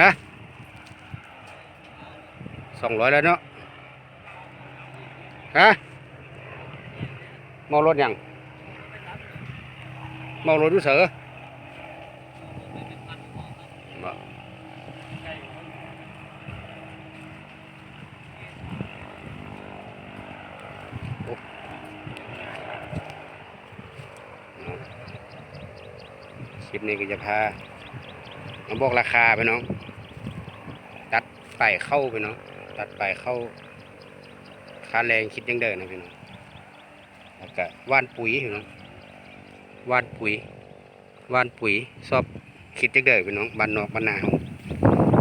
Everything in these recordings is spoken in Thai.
ฮะสองร้อยแล้วเนาะฮะเมารถยังเมารถดูเสือคลิปนี้ก็จะพามาบอกราคาไปน้อง ตัดไปเข้าไปเนาะตัดไปเข้าค่าแรงคิดยังเดินนะพี่น้องแล้วก็ว่านปุ๋ยพี่น้องว่านปุ๋ยว่านปุ๋ยชอบคิดยังเดินพี่น้องบ้านนอกบ้านนา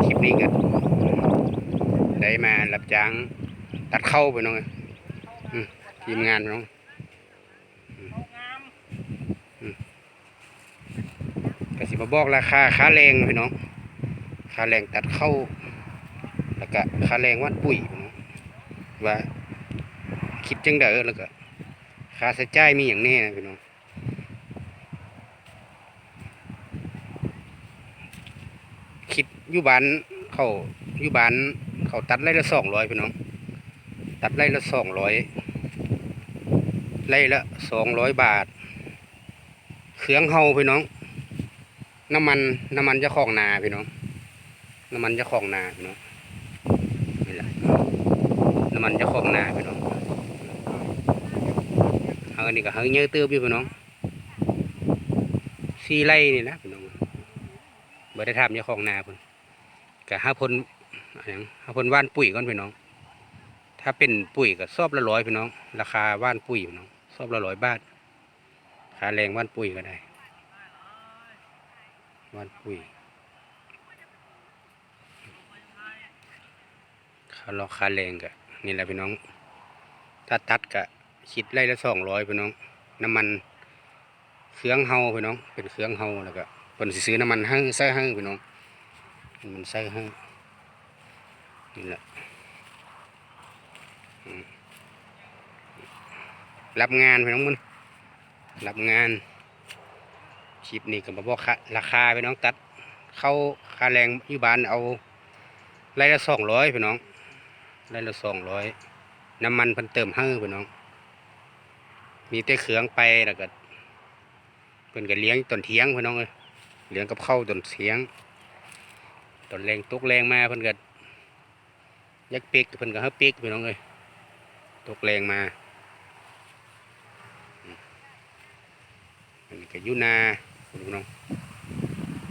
คลิปนี้ก็ได้มารับจ้างตัดเข้าไปน้องทีมงานน้องอืมอืมก็สิมาบอกราคาค่าแรงพี่น้องค่าแรงตัดเข้า แล้วก็ค่าแรงวันปุ๋ยเนาะว่าคิดจังเด้อแล้วก็ค่าใช้จ่ายมีอย่างแน่นะพี่น้องคิดอยู่บ้านเขาอยู่บ้านเขาตัดไร่ละสองร้อยพี่น้อง ตัดไร่ละสองร้อยไร่ละสองร้อยบาท เครื่องเฮาพี่น้อง น้ำมันน้ำมันจะของนาพี่น้อง น้ำมันจะของนาพี่น้อง น้ำมันจะของนาพี่น้องเอาอันนี้ก็เฮาเยอะเติบอยู่พี่น้องสี่ไร่นี่นะพี่น้องบ่ได้ทำจ้าของนาพิ่นก็ห้าพนอะไรห้าพนว่านปุ๋ยก่อนพี่น้อง ถ้าเป็นปุ๋ยก็ซอบละร้อยพี่น้อง ราคาว่านปุ๋ยพี่น้องซอบละร้อยบาทค่าแรงว่านปุ๋ยก็ได้ว่านปุ๋ยค่าลอกค่าแรงกะ นี่แหละพี่น้อง ถ้าตัดกะคิดไล่ละสองร้อยพี่น้อง น้ำมันเครื่องเฮาพี่น้อง เป็นเครื่องเฮาแล้วก็เพิ่นซื้อน้ำมันหั่งใส่หั่งพี่น้องมันใส่หั่งนี่แหละรับงานพี่น้องมันรับงานคลิปนี้ก็มาบอกค่าราคาพี่น้องตัด เข้าค่าแรงอยู่บ้านเอาไล่ละสองร้อยพี่น้อง ได้ละสองร้อยน้ำมันเพิ่นเติมห้พี่น้อง มีแต่เครื่องไปแล้วก็เพิ่นก็เลี้ยงต้นเทียงพี่น้องเลยเลี้ยงกับข้าวต้นเทียงต้นแรงตกแรงมาเพิ่นก็ยักปีกเพิ่นก็ให้ปีกพี่น้องเลยตกแรงมาอืมอันนี้ก็อยู่นาพี่น้อง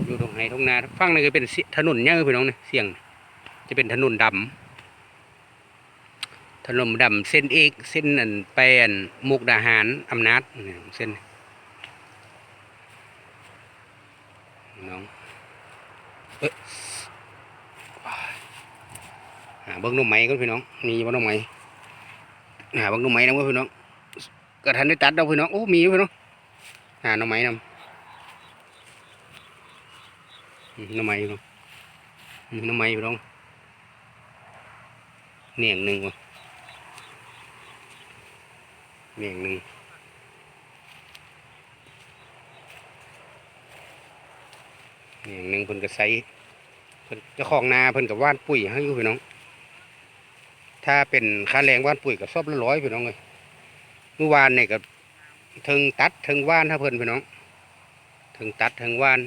อยู่ตรงไหนตรงนาฟังนี่ก็เป็นถนนเนี่ยพี่น้องเนี่ยเสียง จะเป็นถนนดำ ถนนดำเส้นเอกเส้นอันไปอันมุกดาหารอำนาจนี่เส้นน้องเอ้ยหาเบิ้งหนุ่มไหมก็พี่น้องมีบ่หนุ่มไหมหาเบิ้งหนุ่มไหมนะพี่น้องกระทันได้ตัดดอกพี่น้องโอ้มีพี่น้องหานุ่มไหมน้ำนุ่มไหมพี่น้องหนุ่มไหมพี่น้องเนียงหนึ่งว่ะ เมียงหนึ่งเมียงหนึ่งเพิ่นก็ใส่เพิ่นเจ้าของนาเพิ่นกับว่านปุ๋ยให้อยู่พี่น้อง ถ้าเป็นค่าแรงว่านปุ๋ยกับซอบละร้อยพี่น้องเลยเมื่อวานเนี่ยก็ถึงตัดถึงว่านถ้าเพิ่นพี่น้องถึงตัดถึงว่าน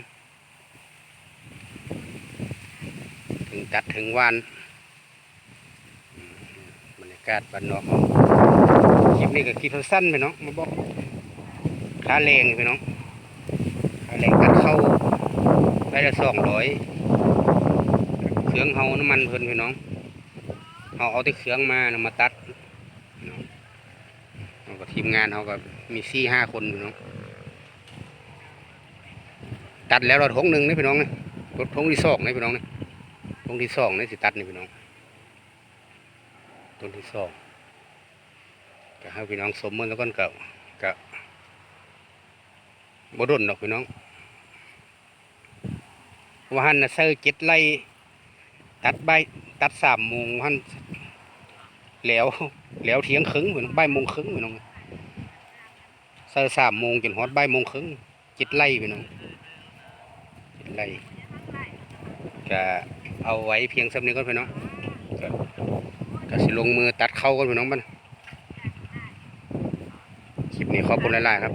ถึงตัดถึงว่านากาศบ้านนอกคลิปนี้ก็คลิปสั้นไปเนาะมาบอกค่าแรงไปเนาะค่าแรงตัดเข้าได้ละสองร้อยเครื่องเฮาน้ำมันเพิ่นพี่น้องเฮาเอาแต่เครื่องมานะมาตัดเนาะเอาก็ทีมงานเฮาก็มีสี่ห้าคนพี่น้องตัดแล้วรถทงหนึ่งนี่พี่น้องนี่รถทงที่สองนี่พี่น้องนี่ทงที่สองนี่สิตัดนี่พี่น้อง ต้นที่สองก็ให้พี่น้องสมมือแล้วก็เก่าก็บ่ดนดอกพี่น้องว่าหันน่ะเซอร์เจ็ดไล่ตัดใบตัดสามโมงหันแล้วแล้วเที่ยงครึ่งพี่น้องบ่ายโมงครึ่งพี่น้องเซอร์สามโมงจนฮอดบ่ายโมงครึ่งเจ็ดไล่พี่น้องเจ็ดไล่ก็เอาไว้เพียงสำนี้ก่อนพี่น้อง ก็สิลงมือตัดเข้ากันพี่น้องมันคลิปนี้ขอบคุณหลายๆครับ